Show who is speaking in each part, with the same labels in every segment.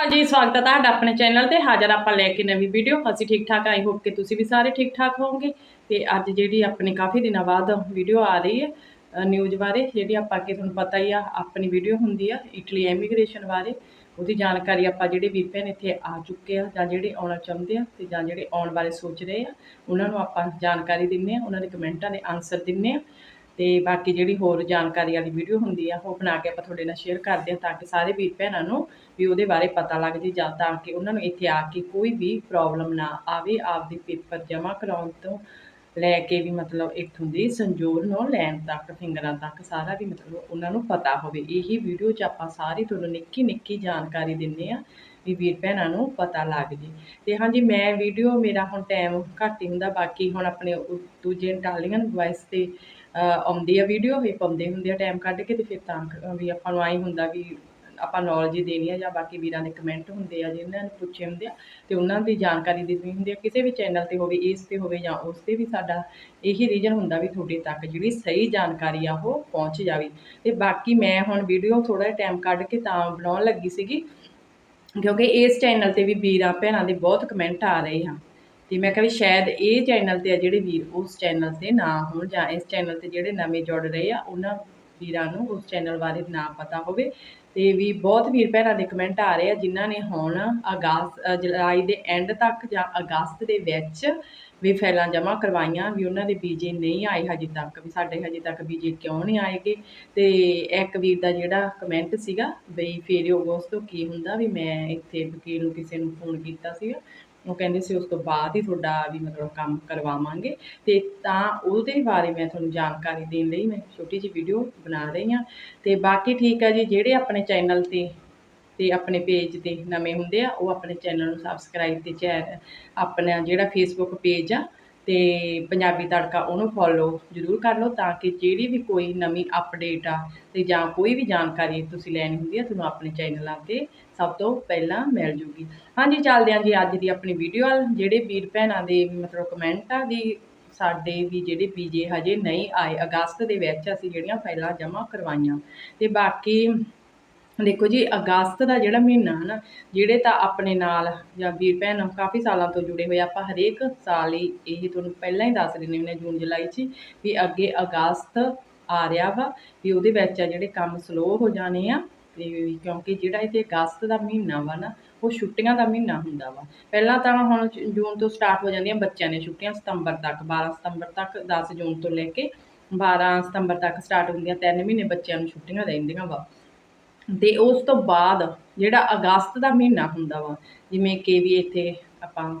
Speaker 1: ਅਕਾਲ ਜੀ ਸਵਾਗਤ ਹੈ ਤੁਹਾਡਾ ਆਪਣੇ ਚੈਨਲ ਤੇ। ਹਾਜ਼ਰ ਆਪਾਂ ਲੈ ਕੇ ਨਵੀਂ ਵੀਡੀਓ। ਅਸੀਂ ਠੀਕ ਠਾਕ ਆਈ ਹੋਪ ਕਿ ਤੁਸੀਂ ਵੀ ਸਾਰੇ ਠੀਕ ਠਾਕ ਹੋਵੋਗੇ। ਤੇ ਅੱਜ ਜਿਹੜੀ ਆਪਣੇ ਕਾਫੀ ਦਿਨਾਂ ਬਾਅਦ ਵੀਡੀਓ ਆ ਰਹੀ ਹੈ ਨਿਊਜ਼ ਬਾਰੇ, ਜਿਹੜੀ ਆਪਾਂ ਕਿ ਤੁਹਾਨੂੰ ਪਤਾ ਹੀ ਆ, ਆਪਣੀ ਵੀਡੀਓ ਹੁੰਦੀ ਆ ਇਟਲੀ ਐਮੀਗ੍ਰੇਸ਼ਨ ਬਾਰੇ। ਉਹਦੀ ਜਾਣਕਾਰੀ ਆਪਾਂ ਜਿਹੜੇ ਵੀਪਨ ਇੱਥੇ ਆ ਚੁੱਕੇ ਆ, ਜਾਂ ਜਿਹੜੇ ਆਉਣਾ ਚਾਹੁੰਦੇ ਆ, ਤੇ ਜਾਂ ਜਿਹੜੇ ਆਉਣ ਬਾਰੇ ਸੋਚ ਰਹੇ ਆ, ਉਹਨਾਂ ਨੂੰ ਆਪਾਂ ਜਾਣਕਾਰੀ ਦਿੰਨੇ ਆ, ਉਹਨਾਂ ਦੇ ਕਮੈਂਟਾਂ ਦੇ ਆਨਸਰ ਦਿੰਨੇ ਆ। ਤੇ ਬਾਕੀ ਜਿਹੜੀ ਹੋਰ ਜਾਣਕਾਰੀ ਵਾਲੀ ਵੀਡੀਓ ਹੁੰਦੀ ਆ, ਉਹ ਬਣਾ ਕੇ ਆਪਾਂ ਤੁਹਾਡੇ ਨਾਲ ਸ਼ੇਅਰ ਕਰਦੇ ਹਾਂ ਤਾਂ ਕਿ ਸਾਰੇ ਵੀਰ ਭੈਣਾਂ ਨੂੰ ਵੀ ਉਹਦੇ ਬਾਰੇ ਪਤਾ ਲੱਗ ਜੇ ਜਾਂ ਤਾਂ ਕਿ ਉਹਨਾਂ ਨੂੰ ਇੱਥੇ ਆ ਕੇ ਕੋਈ ਵੀ ਪ੍ਰੋਬਲਮ ਨਾ ਆਵੇ, ਆਪਦੇ ਪੇਪਰ ਜਮ੍ਹਾਂ ਕਰਾਉਣ ਤੋਂ ਲੈ ਕੇ ਵੀ ਮਤਲਬ ਇੱਥੋਂ ਦੀ ਸੰਜੋਰ ਨੂੰ ਲੈਣ ਤੱਕ, ਫਿੰਗਰਾਂ ਤੱਕ ਸਾਰਾ ਵੀ ਮਤਲਬ ਉਹਨਾਂ ਨੂੰ ਪਤਾ ਹੋਵੇ। ਇਹੀ ਵੀਡੀਓ 'ਚ ਆਪਾਂ ਸਾਰੀ ਤੁਹਾਨੂੰ ਨਿੱਕੀ ਨਿੱਕੀ ਜਾਣਕਾਰੀ ਦਿੰਨੇ ਆ ਵੀ ਵੀਰ ਭੈਣਾਂ ਨੂੰ ਪਤਾ ਲੱਗ ਜੇ। ਤੇ ਹਾਂਜੀ, ਮੈਂ ਵੀਡੀਓ ਮੇਰਾ ਹੁਣ ਟਾਈਮ ਘੱਟ ਹੀ ਹੁੰਦਾ, ਬਾਕੀ ਹੁਣ ਆਪਣੇ ਦੂਜੇ ਇਟਾਲੀਅਨ ਵੌਇਸ ਤੇ ਆਉਂਦੀ ਆ ਵੀਡੀਓ ਵੀ ਪਾਉਂਦੇ ਹੁੰਦੇ ਆ ਟਾਈਮ ਕੱਢ ਕੇ ਤੇ ਫਿਰ ਤਾਂ ਵੀ ਆਪਾਂ ਨੂੰ ਆਈ ਹੁੰਦਾ ਵੀ ਆਪਾਂ ਨੌਲੇਜ ਦੇਣੀ ਆ ਜਾਂ ਬਾਕੀ ਵੀਰਾਂ ਦੇ ਕਮੈਂਟ ਹੁੰਦੇ ਆ ਜਿਨ੍ਹਾਂ ਨੂੰ ਪੁੱਛੇ ਹੁੰਦੇ ਆ ਤੇ ਉਹਨਾਂ ਦੀ ਜਾਣਕਾਰੀ ਦੇਣੀ ਹੁੰਦੀ ਆ। ਕਿਸੇ ਵੀ ਚੈਨਲ ਤੇ ਹੋਵੇ, ਇਸ ਤੇ ਹੋਵੇ ਜਾਂ ਉਸ ਤੇ ਵੀ ਸਾਡਾ ਇਹੀ ਰੀਜਨ ਹੁੰਦਾ ਵੀ ਤੁਹਾਡੇ ਤੱਕ ਜਿਹੜੀ ਸਹੀ ਜਾਣਕਾਰੀ ਆ ਉਹ ਪਹੁੰਚ ਜਾਵੇ। ਤੇ ਬਾਕੀ ਮੈਂ ਹੁਣ ਵੀਡੀਓ ਥੋੜਾ ਜਿਹਾ ਟਾਈਮ ਕੱਢ ਕੇ ਤਾਂ ਬਣਾਉਣ ਲੱਗੀ ਸੀਗੀ, ਕਿਉਂਕਿ ਇਸ ਚੈਨਲ ਤੇ ਵੀ ਵੀਰਾਂ, ਭੈਣਾਂ ਦੇ ਬਹੁਤ ਕਮੈਂਟ ਆ ਰਹੇ ਆ। ਤੇ ਮੈਂ ਕਿਹਾ ਵੀ ਸ਼ਾਇਦ ਇਹ ਚੈਨਲ ਤੇ ਆ ਜਿਹੜੇ ਵੀਰ ਉਸ ਚੈਨਲ ਤੇ ਨਾ ਹੋਣ ਜਾਂ ਇਸ ਚੈਨਲ ਤੇ ਜਿਹੜੇ ਨਵੇਂ ਜੁੜ ਰਹੇ ਆ, ਉਹਨਾਂ ਵੀਰਾਂ ਨੂੰ ਉਸ ਚੈਨਲ ਬਾਰੇ ਨਾ ਪਤਾ ਹੋਵੇ। ਤੇ ਵੀ ਬਹੁਤ ਵੀਰ ਭੈਣਾਂ ਦੇ ਕਮੈਂਟ ਆ ਰਹੇ ਆ, ਜਿਨ੍ਹਾਂ ਨੇ ਹੁਣ ਅਗਸਤ ਜੁਲਾਈ ਦੇ ਐਂਡ ਤੱਕ ਜਾਂ ਅਗਸਤ ਦੇ ਵਿੱਚ ਵੀ ਫੈਲਾਂ ਜਮ੍ਹਾਂ ਕਰਵਾਈਆਂ ਵੀ ਉਹਨਾਂ ਦੇ ਬੀਜੇ ਨਹੀਂ ਆਏ ਹਜੇ ਤੱਕ, ਵੀ ਸਾਡੇ ਹਜੇ ਤੱਕ ਬੀਜੇ ਕਿਉਂ ਨਹੀਂ ਆਏਗੇ? ਤੇ ਇੱਕ ਵੀਰ ਦਾ ਜਿਹੜਾ ਕਮੈਂਟ ਸੀਗਾ, ਬਈ ਫੇਰ ਅਗਸਤ ਤੋਂ ਕੀ ਹੁੰਦਾ, ਵੀ ਮੈਂ ਇੱਥੇ ਵਕੀਲ ਨੂੰ ਕਿਸੇ ਨੂੰ ਫੋਨ ਕੀਤਾ ਸੀਗਾ ਉਹ ਕਹਿੰਦੇ ਸੀ ਉਸ ਤੋਂ ਬਾਅਦ ਹੀ ਤੁਹਾਡਾ ਵੀ ਮਤਲਬ ਕੰਮ ਕਰਵਾਵਾਂਗੇ। ਤੇ ਤਾਂ ਉਹਦੇ ਬਾਰੇ ਮੈਂ ਤੁਹਾਨੂੰ ਜਾਣਕਾਰੀ ਦੇਣ ਲਈ ਮੈਂ ਛੋਟੀ ਜਿਹੀ ਵੀਡੀਓ ਬਣਾ ਰਹੀ ਹਾਂ। ਤੇ ਬਾਕੀ ਠੀਕ ਹੈ ਜੀ, ਜਿਹੜੇ ਆਪਣੇ ਚੈਨਲ ਤੇ ਤੇ ਆਪਣੇ ਪੇਜ ਤੇ ਨਵੇਂ ਹੁੰਦੇ ਆ, ਉਹ ਆਪਣੇ ਚੈਨਲ ਨੂੰ ਸਬਸਕ੍ਰਾਈਬ ਤੇ ਚੈ ਆਪਣਾ ਜਿਹੜਾ ਫੇਸਬੁੱਕ ਪੇਜ ਆ ਤੇ ਪੰਜਾਬੀ ਤੜਕਾ ਉਹਨੂੰ ਫੋਲੋ ਜ਼ਰੂਰ ਕਰ ਲਓ ਤਾਂ ਕਿ ਜਿਹੜੀ ਵੀ ਕੋਈ ਨਵੀਂ ਅਪਡੇਟ ਆ ਤੇ ਜਾਂ ਕੋਈ ਵੀ ਜਾਣਕਾਰੀ ਤੁਸੀਂ ਲੈਣੀ ਹੁੰਦੀ ਆ, ਤੁਹਾਨੂੰ ਆਪਣੇ ਚੈਨਲਾਂ ਤੇ ਸਭ ਤੋਂ ਪਹਿਲਾਂ ਮਿਲ ਜੂਗੀ। ਹਾਂਜੀ, ਚੱਲਦੇ ਹਾਂ ਜੀ ਅੱਜ ਦੀ ਆਪਣੀ ਵੀਡੀਓ ਵੱਲ। ਜਿਹੜੇ ਵੀਰ ਭੈਣਾਂ ਦੇ ਮਤਲਬ ਕਮੈਂਟ ਆ ਵੀ ਸਾਡੇ ਵੀ ਜਿਹੜੇ ਵੀਜ਼ੇ ਹਜੇ ਨਹੀਂ ਆਏ, ਅਗਸਤ ਦੇ ਵਿੱਚ ਅਸੀਂ ਜਿਹੜੀਆਂ ਫਾਈਲਾਂ ਜਮ੍ਹਾਂ ਕਰਵਾਈਆਂ। ਤੇ ਬਾਕੀ ਦੇਖੋ ਜੀ, ਅਗਸਤ ਦਾ ਜਿਹੜਾ ਮਹੀਨਾ ਹੈ ਨਾ, ਜਿਹੜੇ ਤਾਂ ਆਪਣੇ ਨਾਲ ਜਾਂ ਵੀਰ ਭੈਣ ਕਾਫੀ ਸਾਲਾਂ ਤੋਂ ਜੁੜੇ ਹੋਏ ਆਪਾਂ ਹਰੇਕ ਸਾਲ ਹੀ ਇਹ ਤੁਹਾਨੂੰ ਪਹਿਲਾਂ ਹੀ ਦੱਸ ਦਿੰਦੇ ਹੁੰਦੇ ਹਾਂ, ਜੂਨ, ਜੁਲਾਈ 'ਚ ਵੀ ਅੱਗੇ ਅਗਸਤ ਆ ਰਿਹਾ ਵਾ, ਵੀ ਉਹਦੇ ਵਿੱਚ ਆ ਜਿਹੜੇ ਕੰਮ ਸਲੋ ਹੋ ਜਾਣੇ ਆ, ਤੇ ਕਿਉਂਕਿ ਜਿਹੜਾ ਇਹ ਅਗਸਤ ਦਾ ਮਹੀਨਾ ਵਾ ਨਾ, ਉਹ ਛੁੱਟੀਆਂ ਦਾ ਮਹੀਨਾ ਹੁੰਦਾ ਵਾ। ਪਹਿਲਾਂ ਤਾਂ ਹੁਣ ਜੂਨ ਤੋਂ ਸਟਾਰਟ ਹੋ ਜਾਂਦੀਆਂ ਬੱਚਿਆਂ ਦੀਆਂ ਛੁੱਟੀਆਂ, ਸਤੰਬਰ ਤੱਕ 12 ਸਤੰਬਰ ਤੱਕ 10 ਜੂਨ ਤੋਂ ਲੈ ਕੇ 12 ਸਤੰਬਰ ਤੱਕ ਸਟਾਰਟ ਹੁੰਦੀਆਂ, ਤਿੰਨ ਮਹੀਨੇ ਬੱਚਿਆਂ ਨੂੰ ਛੁੱਟੀਆਂ ਰਹਿੰਦੀਆਂ ਵਾ। ਤੇ ਉਸ ਤੋਂ ਬਾਅਦ ਜਿਹੜਾ ਅਗਸਤ ਦਾ ਮਹੀਨਾ ਹੁੰਦਾ ਵਾ, ਜਿਵੇਂ ਕਿ ਵੀ ਇੱਥੇ ਆਪਾਂ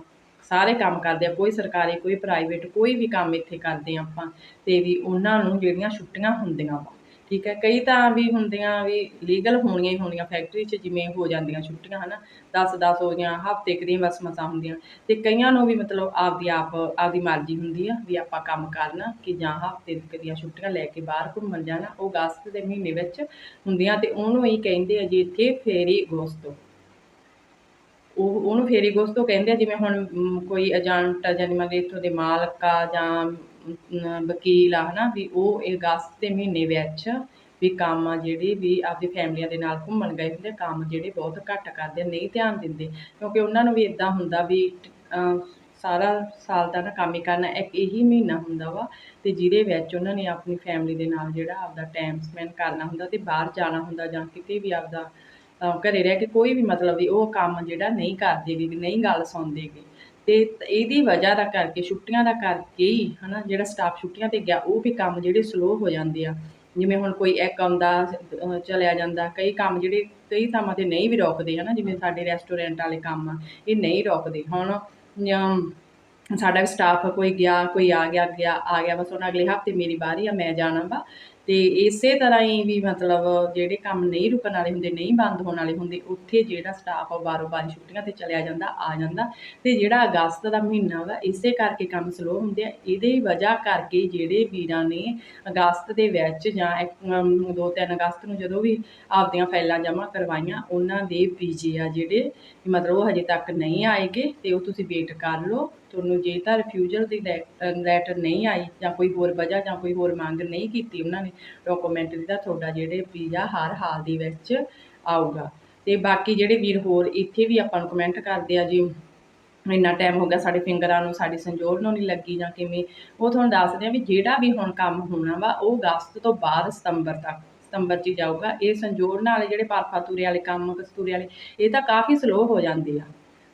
Speaker 1: ਸਾਰੇ ਕੰਮ ਕਰਦੇ ਆ, ਕੋਈ ਸਰਕਾਰੀ, ਕੋਈ ਪ੍ਰਾਈਵੇਟ ਕੋਈ ਵੀ ਕੰਮ ਇੱਥੇ ਕਰਦੇ ਆ ਆਪਾਂ, ਤੇ ਵੀ ਉਹਨਾਂ ਨੂੰ ਜਿਹੜੀਆਂ ਛੁੱਟੀਆਂ ਹੁੰਦੀਆਂ ਵਾ ਠੀਕ ਹੈ, ਕਈ ਤਾਂ ਵੀ ਹੁੰਦੀਆਂ ਵੀ ਲੀਗਲ ਹੋਣੀਆਂ ਹੀ ਹੋਣੀਆਂ ਫੈਕਟਰੀ 'ਚ ਜਿਵੇਂ ਹੋ ਜਾਂਦੀਆਂ ਛੁੱਟੀਆਂ, ਹਨਾ 10 10 ਹੋ ਗਈਆਂ, ਹਫ਼ਤੇ ਕੁ ਦੀਆਂ ਬਸ ਮਸਾਂ ਹੁੰਦੀਆਂ ਤੇ ਕਈਆਂ ਨੂੰ ਵੀ ਮਤਲਬ ਆਪਦੀ ਆਪ, ਆਪਦੀ ਮਰਜ਼ੀ ਹੁੰਦੀ ਆ ਵੀ ਆਪਾਂ ਕੰਮ ਕਰਨਾ ਕਿ ਜਾਂ ਹਫ਼ਤੇ ਦੀਆਂ ਛੁੱਟੀਆਂ ਲੈ ਕੇ ਬਾਹਰ ਘੁੰਮਣ ਜਾਣਾ, ਉਹ ਅਗਸਤ ਦੇ ਮਹੀਨੇ ਵਿੱਚ ਹੁੰਦੀਆਂ ਤੇ ਉਹਨੂੰ ਹੀ ਕਹਿੰਦੇ ਆ ਜੀ ਇੱਥੇ ਫੇਰੀ ਅਗੋਸਤੋ। ਉਹ, ਉਹਨੂੰ ਫੇਰੀ ਅਗੋਸਤੋ ਕਹਿੰਦੇ ਆ ਜਿਵੇਂ ਹੁਣ ਕੋਈ ਏਜੰਟ ਜਾਂ ਮੰਨ ਇੱਥੋਂ ਦੇ ਮਾਲਕ ਆ ਜਾਂ ਵਕੀਲ ਆ ਹਨਾ ਵੀ ਉਹ ਅਗਸਤ ਦੇ ਮਹੀਨੇ ਵਿੱਚ ਵੀ ਕੰਮ ਆ ਜਿਹੜੇ ਵੀ ਆਪਦੀ ਫੈਮਲੀਆਂ ਦੇ ਨਾਲ ਘੁੰਮਣ ਗਏ ਹੁੰਦੇ ਆ, ਕੰਮ ਜਿਹੜੇ ਬਹੁਤ ਘੱਟ ਕਰਦੇ ਨਹੀਂ ਧਿਆਨ ਦਿੰਦੇ। ਕਿਉਂਕਿ ਉਹਨਾਂ ਨੂੰ ਵੀ ਇਦਾਂ ਹੁੰਦਾ ਵੀ ਸਾਰਾ ਸਾਲ ਦਾ ਨਾ ਕੰਮ ਹੀ ਕਰਨਾ ਇੱਕ ਇਹੀ ਮਹੀਨਾ ਹੁੰਦਾ ਵਾ ਤੇ ਜਿਹਦੇ ਵਿੱਚ ਉਹਨਾਂ ਨੇ ਆਪਣੀ ਫੈਮਲੀ ਦੇ ਨਾਲ ਜਿਹੜਾ ਆਪਦਾ ਟਾਈਮ ਸਪੈਂਡ ਕਰਨਾ ਹੁੰਦਾ ਤੇ ਬਾਹਰ ਜਾਣਾ ਹੁੰਦਾ ਜਾਂ ਕਿਤੇ ਵੀ ਆਪਦਾ ਅਹ, ਘਰੇ ਰਹਿ ਕੇ ਕੋਈ ਵੀ ਮਤਲਬ ਵੀ ਉਹ ਕੰਮ ਜਿਹੜਾ ਨਹੀਂ ਕਰਦੇ ਵੀ ਨਹੀਂ ਗੱਲ ਸੁਣਦੇ ਗੇ। ਤੇ ਇਹਦੀ ਵਜ੍ਹਾ ਦਾ ਕਰਕੇ ਛੁੱਟੀਆਂ ਦਾ ਕਰਕੇ ਹੀ ਹਨਾ ਜਿਹੜਾ ਸਟਾਫ ਛੁੱਟੀਆਂ ਤੇ ਗਿਆ ਉਹ ਵੀ ਕੰਮ ਜਿਹੜੇ ਸਲੋ ਹੋ ਜਾਂਦੇ ਆ। ਜਿਵੇਂ ਹੁਣ ਕੋਈ ਇੱਕ ਆਉਂਦਾ ਚਲਿਆ ਜਾਂਦਾ ਕਈ ਕੰਮ ਜਿਹੜੇ ਕਈ ਥਾਵਾਂ ਤੇ ਨਹੀਂ ਵੀ ਰੁਕਦੇ ਹਨਾ ਜਿਵੇਂ ਸਾਡੇ ਰੈਸਟੋਰੈਂਟ ਵਾਲੇ ਕੰਮ ਆ ਇਹ ਨਹੀਂ ਰੋਕਦੇ। ਹੁਣ ਅਮ, ਸਾਡਾ ਸਟਾਫ ਕੋਈ ਗਿਆ ਕੋਈ ਆ ਗਿਆ ਗਿਆ ਆ ਗਿਆ ਬਸ ਹੁਣ ਅਗਲੇ ਹਫ਼ਤੇ ਮੇਰੀ ਵਾਰੀ ਆ ਮੈਂ ਜਾਣਾ ਵਾ। ਤੇ ਇਸੇ ਤਰ੍ਹਾਂ ਹੀ ਵੀ ਮਤਲਬ ਜਿਹੜੇ ਕੰਮ ਨਹੀਂ ਰੁਕਣ ਵਾਲੇ ਹੁੰਦੇ, ਨਹੀਂ ਬੰਦ ਹੋਣ ਵਾਲੇ ਹੁੰਦੇ, ਉੱਥੇ ਜਿਹੜਾ ਸਟਾਫ ਆ ਬਾਰੋ ਬਾਰ ਛੁੱਟੀਆਂ ਤੇ ਚਲਿਆ ਜਾਂਦਾ, ਆ ਜਾਂਦਾ ਤੇ ਜਿਹੜਾ ਅਗਸਤ ਦਾ ਮਹੀਨਾ ਵਾ, ਇਸੇ ਕਰਕੇ ਕੰਮ ਸਲੋ ਹੁੰਦੇ ਆ, ਇਹਦੇ ਵਜ੍ਹਾ ਕਰਕੇ ਜਿਹੜੇ ਵੀਰਾਂ ਨੇ ਅਗਸਤ ਦੇ ਵਿੱਚ ਜਾਂ 2-3 ਅਗਸਤ ਨੂੰ ਜਦੋਂ ਵੀ ਆਪਦੀਆਂ ਫਾਈਲਾਂ ਜਮ੍ਹਾਂ ਕਰਵਾਈਆਂ, ਉਹਨਾਂ ਦੇ ਵੀਜ਼ੇ ਆ ਜਿਹੜੇ, ਮਤਲਬ ਉਹ ਹਜੇ ਤੱਕ ਨਹੀਂ ਆਏਗੇ ਤੇ ਉਹ ਤੁਸੀਂ ਵੇਟ ਕਰ ਲਓ, ਤੁਹਾਨੂੰ ਜੇ ਤਾਂ ਰਿਫਿਊਜ਼ਲ ਦੀ ਲੈਟਰ ਨਹੀਂ ਆਈ ਜਾਂ ਕੋਈ ਹੋਰ ਵਜ੍ਹਾ ਜਾਂ ਕੋਈ ਹੋਰ ਮੰਗ ਨਹੀਂ ਕੀਤੀ ਉਹਨਾਂ ਨੇ ਡਾਕੂਮੈਂਟ ਦਾ ਤੁਹਾਡਾ ਜਿਹੜੇ ਵੀਜ਼ਾ ਹਰ ਹਾਲ ਦੇ ਵਿੱਚ ਆਊਗਾ। ਤੇ ਬਾਕੀ ਜਿਹੜੇ ਵੀਰ ਹੋਰ ਇੱਥੇ ਵੀ ਆਪਾਂ ਨੂੰ ਕਮੈਂਟ ਕਰਦੇ ਆ ਜੀ, ਇੰਨਾ ਟਾਈਮ ਹੋ ਗਿਆ ਸਾਡੇ ਫਿੰਗਰਾਂ ਨੂੰ, ਸਾਡੀ ਸੰਜੋਲ ਨੂੰ ਨਹੀਂ ਲੱਗੀ ਜਾਂ ਕਿਵੇਂ, ਉਹ ਤੁਹਾਨੂੰ ਦੱਸਦੇ ਆ ਵੀ ਜਿਹੜਾ ਵੀ ਹੁਣ ਕੰਮ ਹੋਣਾ ਵਾ, ਉਹ ਅਗਸਤ ਤੋਂ ਬਾਅਦ ਸਤੰਬਰ ਤੱਕ, ਸਤੰਬਰ 'ਚ ਜਾਊਗਾ। ਇਹ ਸੰਜੋੜਨ ਵਾਲੇ ਜਿਹੜੇ ਪਾਰਫਾ ਤੁਰੇ ਵਾਲੇ ਕੰਮ, ਕਸਤੂਰੇ ਵਾਲੇ, ਇਹ ਤਾਂ ਕਾਫੀ ਸਲੋ ਹੋ ਜਾਂਦੇ ਆ।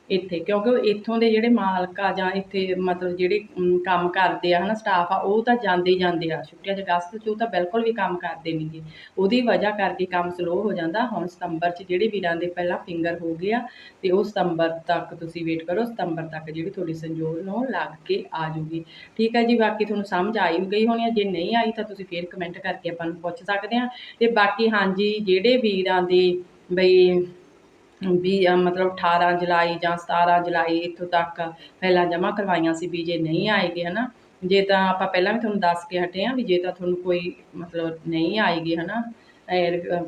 Speaker 1: ਇੱਥੇ, ਕਿਉਂਕਿ ਉਹ ਇੱਥੋਂ ਦੇ ਜਿਹੜੇ ਮਾਲਕ ਆ ਜਾਂ ਇੱਥੇ ਮਤਲਬ ਜਿਹੜੇ ਕੰਮ ਕਰਦੇ ਆ, ਹਨਾ ਸਟਾਫ ਆ, ਉਹ ਤਾਂ ਜਾਂਦੇ ਹੀ ਜਾਂਦੇ ਆ। ਛੁੱਟੀਆਂ 'ਚ ਅਗਸਤ 'ਚ ਉਹ ਤਾਂ ਬਿਲਕੁਲ ਵੀ ਕੰਮ ਕਰਦੇ ਨਹੀਂਗੇ ਉਹਦੀ ਵਜ੍ਹਾ ਕਰਕੇ ਕੰਮ ਸਲੋ ਹੋ ਜਾਂਦਾ। ਹੁਣ ਸਤੰਬਰ 'ਚ ਜਿਹੜੇ ਵੀਰਾਂ ਦੇ ਪਹਿਲਾਂ ਫਿੰਗਰ ਹੋ ਗਿਆ ਤੇ ਉਹ ਸਤੰਬਰ ਤੱਕ ਤੁਸੀਂ ਵੇਟ ਕਰੋ, ਸਤੰਬਰ ਤੱਕ ਜਿਹੜੀ ਤੁਹਾਡੀ ਸੰਜੋਗ ਨੂੰ ਲੱਗ ਕੇ ਆ ਜੂਗੀ। ਠੀਕ ਹੈ ਜੀ, ਬਾਕੀ ਤੁਹਾਨੂੰ ਸਮਝ ਆਈ ਗਈ ਹੋਣੀ ਆ। ਜੇ ਨਹੀਂ ਆਈ ਤਾਂ ਤੁਸੀਂ ਫੇਰ ਕਮੈਂਟ ਕਰਕੇ ਆਪਾਂ ਨੂੰ ਪੁੱਛ ਸਕਦੇ ਆ। ਤੇ ਬਾਕੀ ਹਾਂਜੀ, ਜਿਹੜੇ ਵੀਰਾਂ ਦੇ ਬਈ ਵੀ ਮਤਲਬ 18 ਜੁਲਾਈ ਜਾਂ 17 ਜੁਲਾਈ ਇੱਥੋਂ ਤੱਕ ਪਹਿਲਾਂ ਜਮ੍ਹਾਂ ਕਰਵਾਈਆਂ ਸੀ ਵੀ ਜੇ ਨਹੀਂ ਆਏਗੇ ਨਾ ਜੇ ਤਾਂ ਆਪਾਂ ਪਹਿਲਾਂ ਵੀ ਤੁਹਾਨੂੰ ਦੱਸ ਕੇ ਹਟੇ ਹਾਂ ਵੀ ਜੇ ਤਾਂ ਤੁਹਾਨੂੰ ਕੋਈ ਮਤਲਬ ਨਹੀਂ ਆਏਗੀ ਹੈ ਨਾ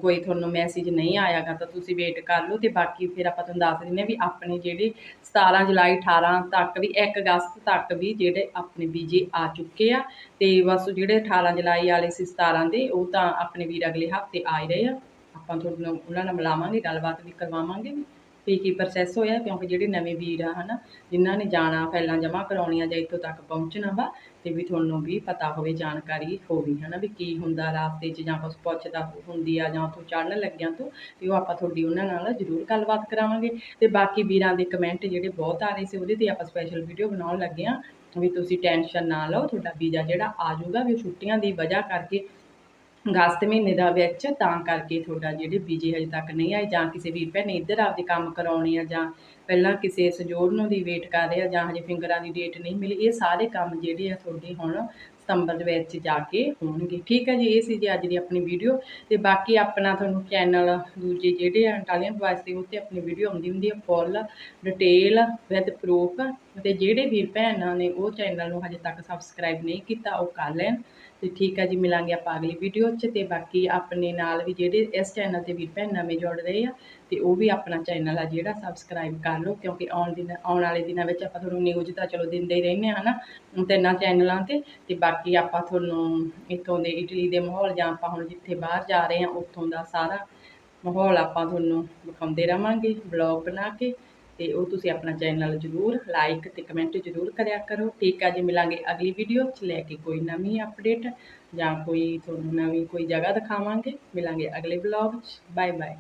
Speaker 1: ਕੋਈ ਤੁਹਾਨੂੰ ਮੈਸੇਜ ਨਹੀਂ ਆਇਆਗਾ ਤਾਂ ਤੁਸੀਂ ਵੇਟ ਕਰ ਲਓ ਤੇ ਬਾਕੀ ਫਿਰ ਆਪਾਂ ਤੁਹਾਨੂੰ ਦੱਸ ਦਿੰਦੇ ਆ ਵੀ ਆਪਣੇ ਜਿਹੜੇ 17 ਜੁਲਾਈ 18 ਤੱਕ ਵੀ 1 ਅਗਸਤ ਤੱਕ ਵੀ ਜਿਹੜੇ ਆਪਣੇ ਵੀਜ਼ੇ ਆ ਚੁੱਕੇ ਆ ਤੇ ਬਸ ਜਿਹੜੇ 18 ਜੁਲਾਈ ਵਾਲੇ ਸੀ 17 ਦੇ, ਉਹ ਤਾਂ ਆਪਣੇ ਵੀਰ ਅਗਲੇ ਹਫ਼ਤੇ ਆ ਹੀ ਰਹੇ ਆ। ਆਪਾਂ ਤੁਹਾਡੇ ਨਾਲ ਉਹਨਾਂ ਨਾਲ ਮਿਲਾਵਾਂਗੇ, ਗੱਲਬਾਤ ਵੀ ਕਰਵਾਵਾਂਗੇ ਵੀ ਕੀ ਪ੍ਰੋਸੈਸ ਹੋਇਆ, ਕਿਉਂਕਿ ਜਿਹੜੇ ਨਵੇਂ ਵੀਰ ਆ ਹਨਾ, ਜਿਨ੍ਹਾਂ ਨੇ ਜਾਣਾ, ਫਾਈਲਾਂ ਜਮ੍ਹਾਂ ਕਰਾਉਣੀਆਂ ਜਾਂ ਇੱਥੋਂ ਤੱਕ ਪਹੁੰਚਣਾ ਵਾ, ਤੇ ਵੀ ਤੁਹਾਨੂੰ ਵੀ ਪਤਾ ਹੋਵੇ, ਜਾਣਕਾਰੀ ਹੋਵੇ ਹਨਾ ਵੀ ਕੀ ਹੁੰਦਾ ਰਾਸਤੇ 'ਚ ਜਾਂ ਕੁਛ ਪੁੱਛਦਾ ਹੁੰਦੀ ਆ ਜਾਂ ਉੱਥੋਂ ਚੜ੍ਹਨ ਲੱਗਿਆਂ ਤੋਂ, ਤੇ ਉਹ ਆਪਾਂ ਤੁਹਾਡੀ ਉਹਨਾਂ ਨਾਲ ਜ਼ਰੂਰ ਗੱਲਬਾਤ ਕਰਾਵਾਂਗੇ। ਤੇ ਬਾਕੀ ਵੀਰਾਂ ਦੇ ਕਮੈਂਟ ਜਿਹੜੇ ਬਹੁਤ ਆ ਰਹੇ ਸੀ, ਉਹਦੇ ਤੇ ਆਪਾਂ ਸਪੈਸ਼ਲ ਵੀਡੀਓ ਬਣਾਉਣ ਲੱਗੇ ਆ ਵੀ ਤੁਸੀਂ ਟੈਨਸ਼ਨ ਨਾ ਲਓ, ਤੁਹਾਡਾ ਵੀਜ਼ਾ ਜਿਹੜਾ ਆ ਜਾਊਗਾ ਵੀ ਛੁੱਟੀਆਂ ਦੀ ਵਜ੍ਹਾ ਕਰਕੇ ਅਗਸਤ ਮਹੀਨੇ ਦਾ ਵਿੱਚ, ਤਾਂ ਕਰਕੇ ਤੁਹਾਡਾ ਜਿਹੜੇ ਵੀਜ਼ੇ ਹਜੇ ਤੱਕ ਨਹੀਂ ਆਏ, ਜਾਂ ਕਿਸੇ ਵੀਰ ਭੈਣ ਨੇ ਇੱਧਰ ਆਪਦੇ ਕੰਮ ਕਰਾਉਣੇ ਆ, ਜਾਂ ਪਹਿਲਾਂ ਕਿਸੇ ਸਜੋੜ ਨੂੰ ਦੀ ਵੇਟ ਕਰ ਰਹੇ ਆ, ਜਾਂ ਹਜੇ ਫਿੰਗਰਾਂ ਦੀ ਡੇਟ ਨਹੀਂ ਮਿਲੀ, ਇਹ ਸਾਰੇ ਕੰਮ ਜਿਹੜੇ ਆ ਤੁਹਾਡੇ ਹੁਣ ਸਤੰਬਰ ਦੇ ਵਿੱਚ ਜਾ ਕੇ ਹੋਣਗੇ। ਠੀਕ ਹੈ ਜੀ, ਇਹ ਸੀ ਜੀ ਅੱਜ ਦੀ ਆਪਣੀ ਵੀਡੀਓ ਤੇ ਬਾਕੀ ਆਪਣਾ ਤੁਹਾਨੂੰ ਚੈਨਲ ਦੂਜੇ ਜਿਹੜੇ ਆ ਇਟਾਲੀਅਨ ਵੌਇਸ ਦੇ ਉੱਤੇ ਆਪਣੀ ਵੀਡੀਓ ਆਉਂਦੀ ਹੁੰਦੀ ਹੈ ਫੁੱਲ ਡਿਟੇਲ ਵਿਦ ਪ੍ਰੂਫ ਤੇ ਜਿਹੜੇ ਵੀ ਭੈਣਾਂ ਨੇ ਉਹ ਚੈਨਲ ਨੂੰ ਹਜੇ ਤੱਕ ਸਬਸਕ੍ਰਾਈਬ ਨਹੀਂ ਕੀਤਾ, ਉਹ ਕਰ ਲੈਣ। ਤੇ ਠੀਕ ਹੈ ਜੀ, ਮਿਲਾਂਗੇ ਆਪਾਂ ਅਗਲੀ ਵੀਡੀਓ 'ਚ ਤੇ ਬਾਕੀ ਆਪਣੇ ਨਾਲ ਵੀ ਜਿਹੜੇ ਇਸ ਚੈਨਲ ਤੇ ਵੀਰ ਭੈਣਾਂ ਨਵੇਂ ਜੁੜ ਰਹੇ ਆ ਤੇ ਉਹ ਵੀ ਆਪਣਾ ਚੈਨਲ ਆ ਜਿਹੜਾ ਸਬਸਕ੍ਰਾਈਬ ਕਰ ਲਓ, ਕਿਉਂਕਿ ਆਉਣ ਦਿਨ, ਆਉਣ ਵਾਲੇ ਦਿਨਾਂ ਵਿੱਚ ਆਪਾਂ ਤੁਹਾਨੂੰ ਨਿਊਜ਼ ਤਾਂ ਚਲੋ ਦਿੰਦੇ ਹੀ ਰਹਿੰਦੇ ਆ ਨਾ ਤਿੰਨਾਂ ਚੈਨਲਾਂ ਤੇ ਤੇ ਬਾਕੀ ਆਪਾਂ ਤੁਹਾਨੂੰ ਇੱਥੋਂ ਦੇ ਇਟਲੀ ਦੇ ਮਾਹੌਲ ਜਾਂ ਆਪਾਂ ਹੁਣ ਜਿੱਥੇ ਬਾਹਰ ਜਾ ਰਹੇ ਹਾਂ, ਉੱਥੋਂ ਦਾ ਸਾਰਾ ਮਾਹੌਲ ਆਪਾਂ ਤੁਹਾਨੂੰ ਵਿਖਾਉਂਦੇ ਰਵਾਂਗੇ ਬਲੌਗ ਬਣਾ ਕੇ, ਤੇ ਉਹ ਤੁਸੀਂ ਆਪਣਾ ਚੈਨਲ ਜ਼ਰੂਰ ਲਾਈਕ ਤੇ ਕਮੈਂਟ ਜ਼ਰੂਰ ਕਰਿਆ ਕਰੋ। ਠੀਕ ਆ ਜੀ, ਮਿਲਾਂਗੇ ਅਗਲੀ ਵੀਡੀਓ 'ਚ ਲੈ ਕੇ ਕੋਈ ਨਵੀਂ ਅਪਡੇਟ ਜਾਂ ਕੋਈ ਤੁਹਾਨੂੰ ਨਵੀਂ ਕੋਈ ਜਗ੍ਹਾ ਦਿਖਾਵਾਂਗੇ। ਮਿਲਾਂਗੇ ਅਗਲੇ ਬਲੌਗ 'ਚ। Bye bye